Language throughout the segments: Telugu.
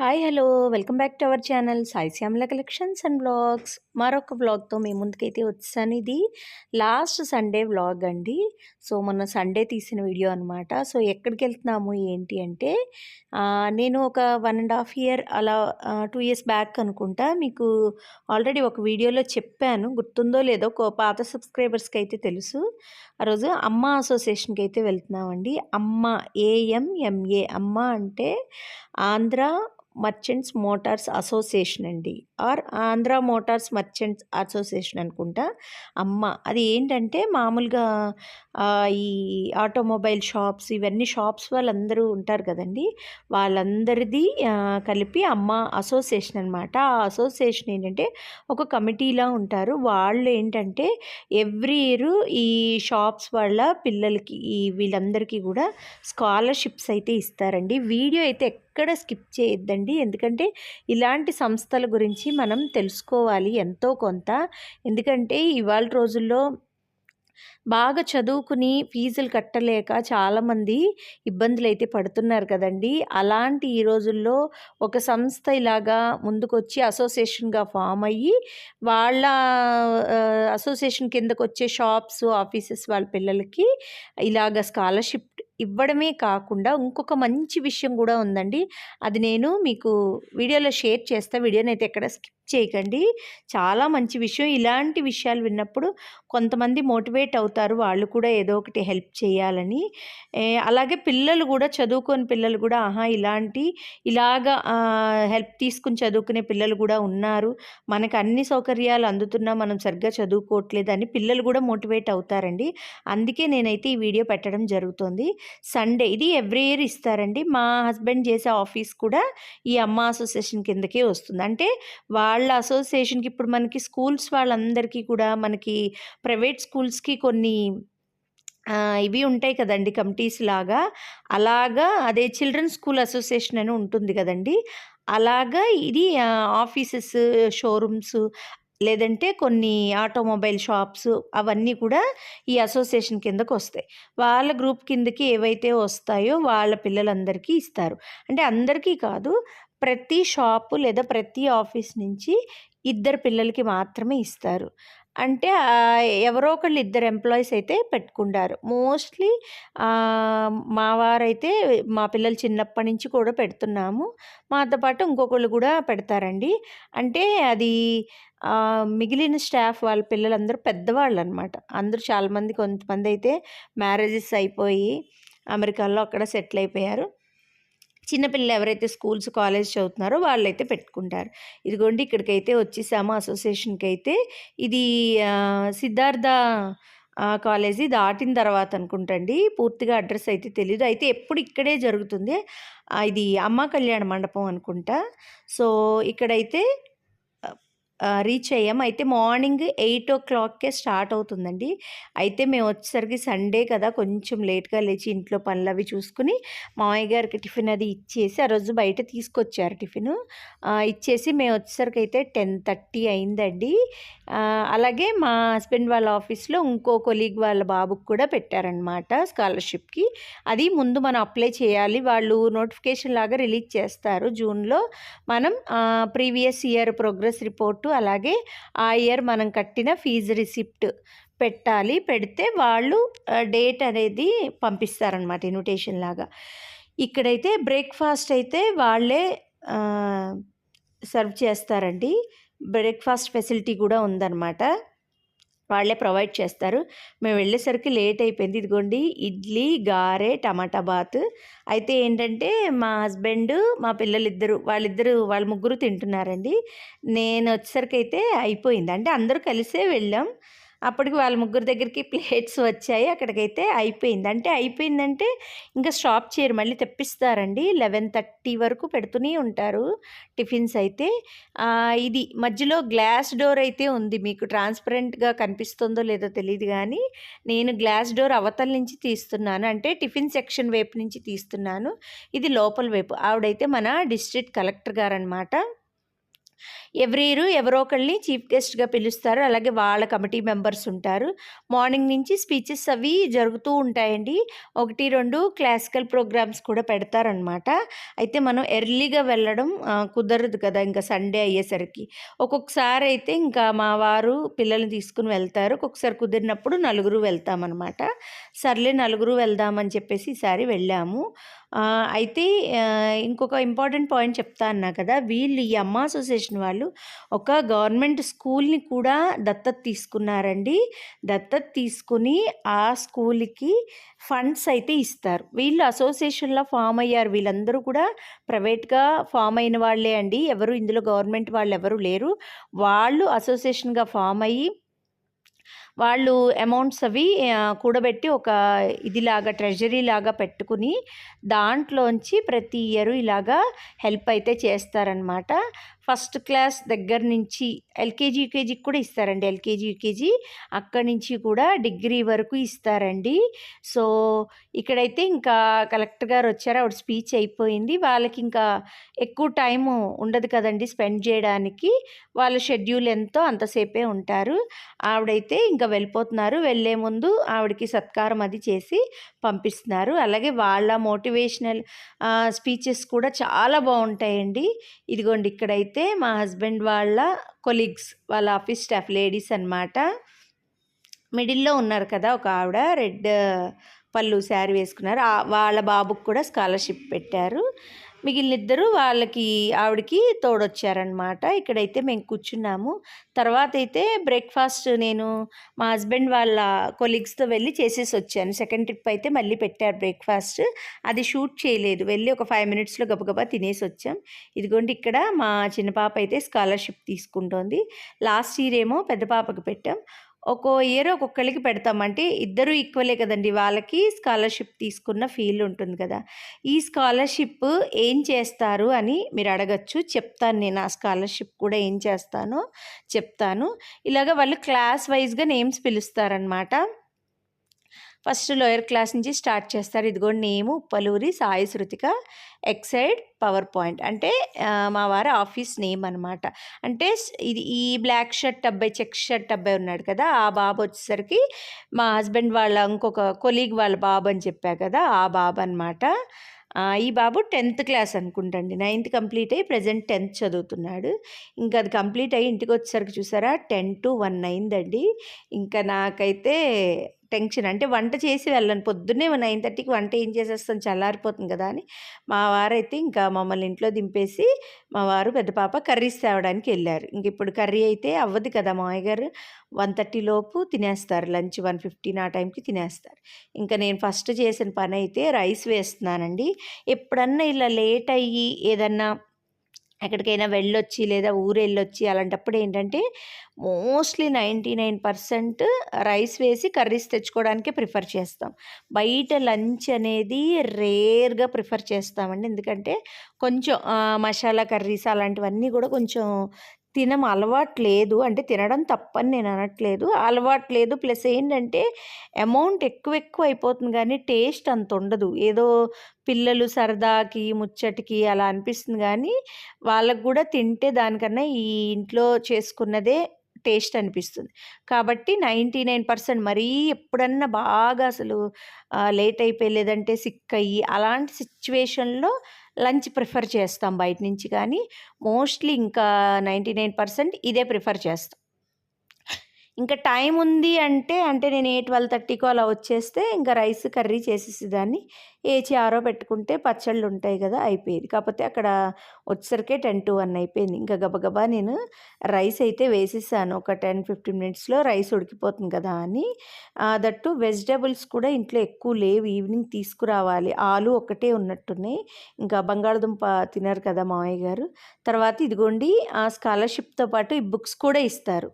Hi hello. Welcome back to our channel Sai Shyamala collections and blogs. మరొక బ్లాగ్తో మీ ముందుకైతే వచ్చాను ఇది. లాస్ట్ సండే వ్లాగ్ అండి. సో మొన్న సండే తీసిన వీడియో అనమాట సో ఎక్కడికి వెళ్తున్నాము ఏంటి అంటే నేను ఒక వన్ అండ్ హాఫ్ ఇయర్ అలా టూ ఇయర్స్ బ్యాక్ అనుకుంటా మీకు ఆల్రెడీ ఒక వీడియోలో చెప్పాను. గుర్తుందో లేదో పాత సబ్స్క్రైబర్స్కి అయితే తెలుసు. ఆ రోజు అమ్మ అసోసియేషన్కి అయితే వెళ్తున్నామండి. అమ్మ ఏఎంఎంఏ అమ్మ అంటే ఆంధ్ర మర్చెంట్స్ మోటార్స్ అసోసియేషన్ అండి. Or Andhra motors merchants association అనుకుంటా? అమ్మ అది ఏంటంటే మామూలుగా ఈ ఆటోమొబైల్ షాప్స్ ఇవన్నీ షాప్స్ వాళ్ళందరూ ఉంటారు కదండి. వాళ్ళందరిది కలిపి అమ్మ అసోసియేషన్ అనమాట ఆ అసోసియేషన్ ఏంటంటే ఒక కమిటీలా ఉంటారు. వాళ్ళు ఏంటంటే ఎవ్రీ ఇయర్ ఈ షాప్స్ వాళ్ళ పిల్లలకి ఈ వీళ్ళందరికీ కూడా స్కాలర్షిప్స్ అయితే ఇస్తారండి. వీడియో అయితే ఎక్కడ స్కిప్ చేయొద్దండి. ఎందుకంటే ఇలాంటి సంస్థల గురించి మనం తెలుసుకోవాలి ఎంతో కొంత. ఎందుకంటే ఇవాళ రోజుల్లో బాగా చదువుకుని ఫీజులు కట్టలేక చాలామంది ఇబ్బందులు అయితే పడుతున్నారు కదండి. అలాంటి ఈ రోజుల్లో ఒక సంస్థ ఇలాగా ముందుకొచ్చి అసోసియేషన్గా ఫామ్ అయ్యి వాళ్ళ అసోసియేషన్ కిందకు వచ్చే షాప్స్ ఆఫీసెస్ వాళ్ళ పిల్లలకి ఇలాగ స్కాలర్షిప్ ఇవ్వడమే కాకుండా ఇంకొక మంచి విషయం కూడా ఉందండి. అది నేను మీకు వీడియోలో షేర్ చేస్తా. వీడియోని అయితే ఎక్కడ స్కిప్ చేయకండి. చాలా మంచి విషయం. ఇలాంటి విషయాలు విన్నప్పుడు కొంతమంది మోటివేట్ అవుతారు. వాళ్ళు కూడా ఏదో ఒకటి హెల్ప్ చేయాలని. అలాగే పిల్లలు కూడా చదువుకొని పిల్లలు కూడా ఆహా! ఇలాంటి ఇలాగా హెల్ప్ తీసుకుని చదువుకునే పిల్లలు కూడా ఉన్నారు. మనకు అన్ని సౌకర్యాలు అందుతున్నా మనం సరిగ్గా చదువుకోవట్లేదు అని పిల్లలు కూడా మోటివేట్ అవుతారండి. అందుకే నేనైతే ఈ వీడియో పెట్టడం జరుగుతుంది. సండే ఇది ఎవ్రీ ఇయర్ ఇస్తారండి. మా హస్బెండ్ చేసే ఆఫీస్ కూడా ఈ అమ్మ అసోసియేషన్ కిందకే వస్తుంది. అంటే వాళ్ళ అసోసియేషన్కి ఇప్పుడు మనకి స్కూల్స్ వాళ్ళందరికీ కూడా మనకి ప్రైవేట్ స్కూల్స్కి కొన్ని ఇవి ఉంటాయి కదండి కమిటీస్ లాగా. అలాగా అదే చిల్డ్రన్ స్కూల్ అసోసియేషన్ అని ఉంటుంది కదండి. అలాగా ఇది ఆఫీసెస్ షోరూమ్స్ లేదంటే కొన్ని ఆటోమొబైల్ షాప్స్ అవన్నీ కూడా ఈ అసోసియేషన్ కిందకు వస్తాయి. వాళ్ళ గ్రూప్ కిందకి ఏవైతే వస్తాయో వాళ్ళ పిల్లలందరికీ ఇస్తారు. అంటే అందరికీ కాదు ప్రతి షాపు లేదా ప్రతి ఆఫీస్ నుంచి ఇద్దరు పిల్లలకి మాత్రమే ఇస్తారు. అంటే ఎవరో ఒకళ్ళు ఇద్దరు ఎంప్లాయీస్ అయితే పెట్టుకుంటారు. మోస్ట్లీ మా వారైతే మా పిల్లలు చిన్నప్పటి నుంచి కూడా పెడుతున్నాము. మాతో పాటు ఇంకొకళ్ళు కూడా పెడతారండి. అంటే అది మిగిలిన స్టాఫ్ వాళ్ళ పిల్లలందరూ పెద్దవాళ్ళు అనమాట అందరూ చాలామంది కొంతమంది అయితే మ్యారేజెస్ అయిపోయి అమెరికాలో అక్కడ సెటిల్ అయిపోయారు. చిన్నపిల్లలు ఎవరైతే స్కూల్స్ కాలేజ్ చదువుతున్నారో వాళ్ళైతే పెట్టుకుంటారు. ఇదిగోండి ఇక్కడికైతే వచ్చేసాము అసోసియేషన్కి అయితే ఇది సిద్ధార్థ కాలేజీ దాటిన తర్వాత అనుకుంటండి. పూర్తిగా అడ్రస్ అయితే తెలియదు అయితే ఎప్పుడు ఇక్కడే జరుగుతుంది. ఇది అమ్మ కళ్యాణ మండపం అనుకుంటా. సో ఇక్కడైతే రీచ్ అయ్యాం. అయితే మార్నింగ్ ఎయిట్ ఓ క్లాక్కే స్టార్ట్ అవుతుందండి. అయితే మేము వచ్చేసరికి సండే కదా కొంచెం లేట్గా లేచి ఇంట్లో పనులు అవి చూసుకుని మామయ్య గారికి టిఫిన్ అది ఇచ్చేసి ఆ రోజు బయట తీసుకొచ్చారు టిఫిన్. ఇచ్చేసి మేము వచ్చేసరికి అయితే టెన్ థర్టీ అయిందండి. అలాగే మా హస్బెండ్ వాళ్ళ ఆఫీస్లో ఇంకో కొలీగ్ వాళ్ళ బాబుకి కూడా పెట్టారనమాట స్కాలర్షిప్కి. అది ముందు మనం అప్లై చేయాలి. వాళ్ళు నోటిఫికేషన్ లాగా రిలీజ్ చేస్తారు జూన్లో. మనం ప్రీవియస్ ఇయర్ ప్రోగ్రెస్ రిపోర్టు అలాగే ఆ ఇయర్ మనం కట్టిన ఫీజు రిసిప్ట్ పెట్టాలి. పెడితే వాళ్ళు డేట్ అనేది పంపిస్తారనమాట ఇన్విటేషన్ లాగా. ఇక్కడైతే బ్రేక్ఫాస్ట్ అయితే వాళ్ళే సర్వ్ చేస్తారండి. బ్రేక్ఫాస్ట్ ఫెసిలిటీ కూడా ఉందన్నమాట. వాళ్ళే ప్రొవైడ్ చేస్తారు. మేము వెళ్ళేసరికి లేట్ అయిపోయింది. ఇదిగోండి ఇడ్లీ గారె టమాటా బాత్. అయితే ఏంటంటే మా హస్బెండ్ మా పిల్లలిద్దరు వాళ్ళిద్దరు వాళ్ళ ముగ్గురు తింటున్నారండి. నేను వచ్చేసరికి అయితే అయిపోయింది. అంటే అందరూ కలిసే వెళ్ళాం. అప్పటికి వాళ్ళ ముగ్గురు దగ్గరికి ప్లేట్స్ వచ్చాయి. అక్కడికైతే అయిపోయింది. అంటే అయిపోయిందంటే ఇంకా స్టాప్ చేయరు. మళ్ళీ తెప్పిస్తారండి. లెవెన్ థర్టీ వరకు పెడుతూనే ఉంటారు టిఫిన్స్ అయితే. ఇది మధ్యలో గ్లాస్ డోర్ అయితే ఉంది. మీకు ట్రాన్స్పరెంట్గా కనిపిస్తుందో లేదో తెలియదు కానీ నేను గ్లాస్ డోర్ అవతల నుంచి తీస్తున్నాను. అంటే టిఫిన్ సెక్షన్ వైపు నుంచి తీస్తున్నాను. ఇది లోపల వైపు. ఆవిడైతే మన డిస్ట్రిక్ట్ కలెక్టర్ గారు అనమాట ఎవ్రీ ఇయర్ ఎవరో ఒకళ్ళని చీఫ్ గెస్ట్‌గా పిలుస్తారు. అలాగే వాళ్ళ కమిటీ మెంబర్స్ ఉంటారు. మార్నింగ్ నుంచి స్పీచెస్ అవి జరుగుతూ ఉంటాయండి. 1, 2 క్లాసికల్ ప్రోగ్రామ్స్ కూడా పెడతారనమాట. అయితే మనం ఎర్లీగా వెళ్ళడం కుదరదు కదా! ఇంకా సండే అయ్యేసరికి. ఒక్కొక్కసారి అయితే ఇంకా మా వారు పిల్లల్ని తీసుకుని వెళ్తారు. ఒక్కొక్కసారి కుదిరినప్పుడు నలుగురు వెళ్తామనమాట. సర్లే నలుగురు వెళ్దామని చెప్పేసి ఈసారి వెళ్ళాము. అయితే ఇంకొక ఇంపార్టెంట్ పాయింట్ చెప్తా అన్నా కదా! వీళ్ళు ఈ అమ్మ అసోసియేషన్ వాళ్ళు ఒక గవర్నమెంట్ స్కూల్‌ని కూడా దత్తత తీసుకున్నారండి. దత్తత తీసుకొని ఆ స్కూల్‌కి ఫండ్స్ అయితే ఇస్తారు. వీళ్ళు అసోసియేషన్‌లో ఫామ్ అయ్యారు. వీళ్ళందరూ కూడా ప్రైవేట్‌గా ఫామ్ అయిన వాళ్ళే అండి. ఎవరు ఇందులో గవర్నమెంట్ వాళ్ళు ఎవరు లేరు. వాళ్ళు అసోసియేషన్‌గా ఫామ్ అయ్యి వాళ్ళు అమౌంట్స్ అవి కూడబెట్టి ఒక ఇదిలాగా ట్రెజరీ లాగా పెట్టుకుని దాంట్లోంచి ప్రతి ఇయర్ ఇలాగా హెల్ప్ అయితే చేస్తారనమాట. ఫస్ట్ క్లాస్ దగ్గర నుంచి ఎల్‌కేజీ, యూకేజీకి కూడా ఇస్తారండి. ఎల్‌కేజీ, యూకేజీ అక్కడి నుంచి కూడా డిగ్రీ వరకు ఇస్తారండి. సో, ఇక్కడైతే ఇంకా కలెక్టర్ గారు వచ్చారు. ఆవిడ స్పీచ్ అయిపోయింది. వాళ్ళకి ఇంకా ఎక్కువ టైము ఉండదు కదండి స్పెండ్ చేయడానికి. వాళ్ళ షెడ్యూల్ ఎంతో అంతసేపే ఉంటారు. ఆవిడైతే ఇంకా వెళ్ళిపోతున్నారు. వెళ్ళే ముందు ఆవిడకి సత్కారం అది చేసి పంపిస్తున్నారు. అలాగే వాళ్ళ మోటివేషనల్ స్పీచెస్ కూడా చాలా బాగుంటాయండి ఇదిగోండి ఇక్కడైతే మా హస్బెండ్ వాళ్ళ కొలీగ్స్ వాళ్ళ ఆఫీస్ స్టాఫ్ లేడీస్ అనమాట. మిడిల్‌లో ఉన్నారు కదా! ఒక ఆవిడ రెడ్ పళ్ళు శారీ వేసుకున్నారు. వాళ్ళ బాబుకు కూడా స్కాలర్‌షిప్ పెట్టారు. మిగిలినిద్దరూ వాళ్ళకి ఆవిడకి తోడొచ్చారనమాట. ఇక్కడైతే మేము కూర్చున్నాము. తర్వాత అయితే బ్రేక్‌ఫాస్ట్ నేను మా హస్బెండ్ వాళ్ళ కొలీగ్స్‌తో వెళ్ళి చేసేసి వచ్చాను సెకండ్ ట్రిప్ అయితే మళ్ళీ పెట్టారు బ్రేక్‌ఫాస్ట్. అది షూట్ చేయలేదు. వెళ్ళి ఒక ఫైవ్ మినిట్స్‌లో గబగబా తినేసొచ్చాం. ఇదిగోండి ఇక్కడ మా చిన్న పాప అయితే స్కాలర్‌షిప్ తీసుకుంటోంది. లాస్ట్ ఇయర్ ఏమో పెద్ద పాపకి పెట్టాం. ఒక్కో ఇయర్ ఒక్కొక్కరికి పెడతామంటే ఇద్దరు ఈక్వలే కదండి వాళ్ళకి స్కాలర్‌షిప్ తీసుకున్న ఫీల్ ఉంటుంది కదా! ఈ స్కాలర్‌షిప్ ఏం చేస్తారు అని మీరు అడగొచ్చు. చెప్తాను నేను ఆ స్కాలర్‌షిప్ కూడా ఏం చేస్తానో చెప్తాను. ఇలాగ వాళ్ళు క్లాస్ వైస్‌గా నేమ్స్ పిలుస్తారనమాట. ఫస్ట్ లోయర్ క్లాస్ నుంచి స్టార్ట్ చేస్తారు. ఇదిగోండి name Uppaluri Sai Shrutika Exide power point. అంటే మా వారి ఆఫీస్ నేమ్ అనమాట. అంటే ఇది ఈ బ్లాక్ షర్ట్ అబ్బాయి, చెక్ షర్ట్ అబ్బాయి ఉన్నాడు కదా! ఆ బాబు వచ్చేసరికి మా హస్బెండ్ వాళ్ళ ఇంకొక కొలీగ్ వాళ్ళ బాబు అని చెప్పా కదా! ఆ బాబు అనమాట. ఈ బాబు 10థ్ క్లాస్ అనుకుంటండి. నైన్త్ కంప్లీట్ అయ్యి ప్రజెంట్ టెన్త్ చదువుతున్నాడు. ఇంకా అది కంప్లీట్ అయ్యి ఇంటికి వచ్చేసరికి చూసారా 10-1 అయిందండి. ఇంకా నాకైతే టెన్షన్. అంటే వంట చేసి వెళ్ళను. పొద్దున్నే 9:30కి వంట ఏం చేసేస్తాను చల్లారిపోతుంది కదా! అని మా వారైతే ఇంకా మమ్మల్ని ఇంట్లో దింపేసి మా వారు, పెద్ద పాప కర్రీస్ తేవడానికి వెళ్ళారు ఇంక ఇప్పుడు కర్రీ అయితే అవ్వదు కదా! మావయ్య గారు 1:30 లోపు తినేస్తారు. లంచ్ 1:15 ఆ టైంకి తినేస్తారు. ఇంకా నేను ఫస్ట్ చేసిన పనైతే రైస్ వేస్తున్నానండి. ఎప్పుడన్నా ఇలా లేట్ అయ్యి ఏదన్నా ఎక్కడికైనా వెళ్ళొచ్చి లేదా ఊరెళ్ళొచ్చి అలాంటప్పుడు ఏంటంటే మోస్ట్‌లీ 99% రైస్ వేసి కర్రీస్ తెచ్చుకోవడానికే ప్రిఫర్ చేస్తాం. బయట లంచ్ అనేది రేర్‌గా ప్రిఫర్ చేస్తామండి. ఎందుకంటే కొంచెం మసాలా కర్రీస్ అలాంటివన్నీ కూడా కొంచెం తినం. అలవాటు లేదు. అంటే తినడం తప్పని నేను అనట్లేదు. అలవాటు లేదు. ప్లస్ ఏంటంటే అమౌంట్ ఎక్కువ ఎక్కువ అయిపోతుంది కానీ టేస్ట్ అంత ఉండదు. ఏదో పిల్లలు సరదాకి, ముచ్చటికి అలా అనిపిస్తుంది కానీ వాళ్ళకు కూడా తింటే దానికన్నా ఈ ఇంట్లో చేసుకున్నదే టేస్ట్ అనిపిస్తుంది. కాబట్టి 99% మరీ ఎప్పుడన్నా బాగా అసలు లేట్ అయిపోయి లేదంటే సిక్ అయ్యి అలాంటి సిచ్యువేషన్లో లంచ్ ప్రిఫర్ చేస్తాం బయట నుంచి కానీ మోస్ట్‌లీ ఇంకా 99% ఇదే ప్రిఫర్ చేస్తాం. ఇంకా టైం ఉంది అంటే, అంటే నేను ఏ 12:30కో అలా వచ్చేస్తే ఇంకా రైస్, కర్రీ చేసేసేదాన్ని. ఏ చారో పెట్టుకుంటే పచ్చళ్ళు ఉంటాయి కదా అయిపోయేది. కాకపోతే అక్కడ వచ్చేసరికే 10-1 అయిపోయింది. ఇంకా గబగబా నేను రైస్ అయితే వేసేసాను. ఒక 10, 15 మినిట్స్‌లో రైస్ ఉడికిపోతుంది కదా! అని. దట్టు టూ వెజిటబుల్స్ కూడా ఇంట్లో ఎక్కువ లేవు. ఈవినింగ్ తీసుకురావాలి. ఆలు ఒక్కటే ఉన్నట్టున్నాయి. ఇంకా బంగాళదుంప తినరు కదా మామయ్య గారు. తర్వాత ఇదిగోండి ఆ స్కాలర్‌షిప్‌తో పాటు ఈ బుక్స్ కూడా ఇస్తారు.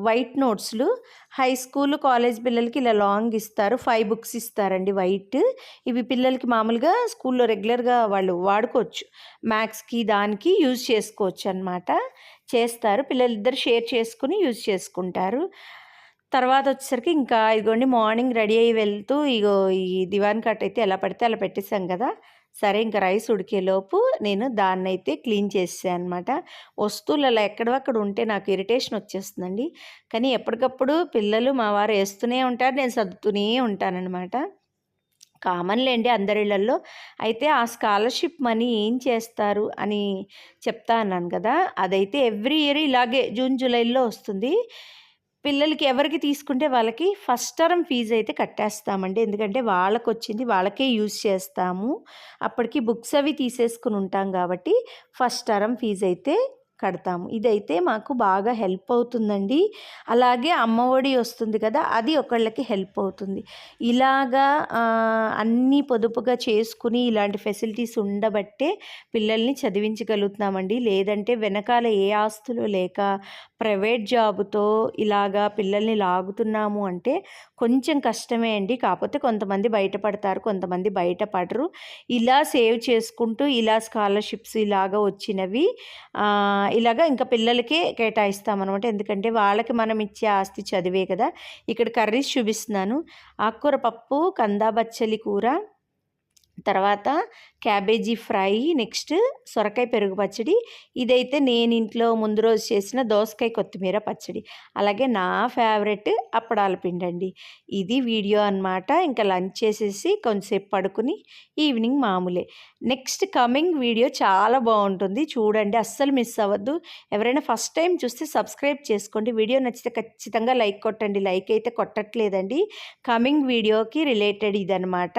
వైట్ నోట్స్‌లు హై స్కూల్, కాలేజ్ పిల్లలకి ఇలా లాంగ్ ఇస్తారు. ఫైవ్ బుక్స్ ఇస్తారండి వైట్. ఇవి పిల్లలకి మామూలుగా స్కూల్‌లో రెగ్యులర్‌గా వాళ్ళు వాడుకోవచ్చు. మ్యాథ్స్‌కి దానికి యూజ్ చేసుకోవచ్చు అనమాట చేస్తారు. పిల్లలిద్దరు షేర్ చేసుకుని యూజ్ చేసుకుంటారు. తర్వాత వచ్చేసరికి ఇంకా ఇదిగోండి మార్నింగ్ రెడీ అయ్యి వెళ్తూ ఇగో ఈ దివాన్ కట్ అయితే ఎలా పడితే అలా పెట్టేసాం కదా! సరే ఇంకా రైస్ ఉడికేలోపు నేను దాన్నైతే క్లీన్ చేసాను అనమాట వస్తువులు అలా ఎక్కడవక్కడ ఉంటే నాకు ఇరిటేషన్ వచ్చేస్తుందండి. కానీ ఎప్పటికప్పుడు పిల్లలు మా వారు వేస్తూనే ఉంటారు నేను సర్దుతూనే ఉంటానన్నమాట. కామన్లేండి అందరిళ్ళల్లో అయితే ఆ స్కాలర్షిప్ మనీ ఏం చేస్తారు అని చెప్తా అన్నాను కదా అదైతే ఎవ్రీ ఇయర్ ఇలాగే జూన్ జూలైలో వస్తుంది. పిల్లలకి ఎవరికి తీసుకుంటే వాళ్ళకి ఫస్ట్ టర్మ్ ఫీజు అయితే కట్టేస్తామండి. ఎందుకంటే వాళ్ళకి వచ్చింది వాళ్ళకే యూజ్ చేస్తాము. అప్పటికి బుక్స్ అవి తీసేసుకుని ఉంటాం కాబట్టి ఫస్ట్ టర్మ్ ఫీజు అయితే కడతాము. ఇదైతే మాకు బాగా హెల్ప్ అవుతుందండి. అలాగే అమ్మఒడి వస్తుంది కదా అది ఒకళ్ళకి హెల్ప్ అవుతుంది. ఇలాగా అన్నీ పొదుపుగా చేసుకుని ఇలాంటి ఫెసిలిటీస్ ఉండబట్టే పిల్లల్ని చదివించగలుగుతున్నామండి. లేదంటే వెనకాల ఏ ఆస్తులు లేక ప్రైవేట్ జాబుతో ఇలాగా పిల్లల్ని లాగుతున్నాము అంటే కొంచెం కష్టమే అండి. కాకపోతే కొంతమంది బయటపడతారు కొంతమంది బయటపడరు. ఇలా సేవ్ చేసుకుంటూ ఇలా స్కాలర్షిప్స్ ఇలాగా వచ్చినవి ఇలాగా ఇంకా పిల్లలకే కేటాయిస్తామన్నమాట. ఎందుకంటే వాళ్ళకి మనం ఇచ్చే ఆస్తి చదివే కదా. ఇక్కడ కర్రీస్ చూపిస్తున్నాను. ఆకుకూర పప్పు కందా బచ్చలి కూర తర్వాత క్యాబేజీ ఫ్రై నెక్స్ట్ సొరకాయ పెరుగు పచ్చడి. ఇదైతే నేను ఇంట్లో ముందు రోజు చేసిన దోసకాయ కొత్తిమీర పచ్చడి. అలాగే నా ఫేవరెట్ అప్పడాల పిండి అండి ఇది వీడియో అనమాట ఇంకా లంచ్ చేసేసి కొంచెంసేపు పడుకుని ఈవినింగ్ మామూలే. నెక్స్ట్ కమింగ్ వీడియో చాలా బాగుంటుంది. చూడండి అస్సలు మిస్ అవ్వద్దు. ఎవరైనా ఫస్ట్ టైం చూస్తే సబ్స్క్రైబ్ చేసుకోండి. వీడియో నచ్చితే ఖచ్చితంగా లైక్ కొట్టండి. లైక్ అయితే కొట్టట్లేదండి. కమింగ్ వీడియోకి రిలేటెడ్ ఇదనమాట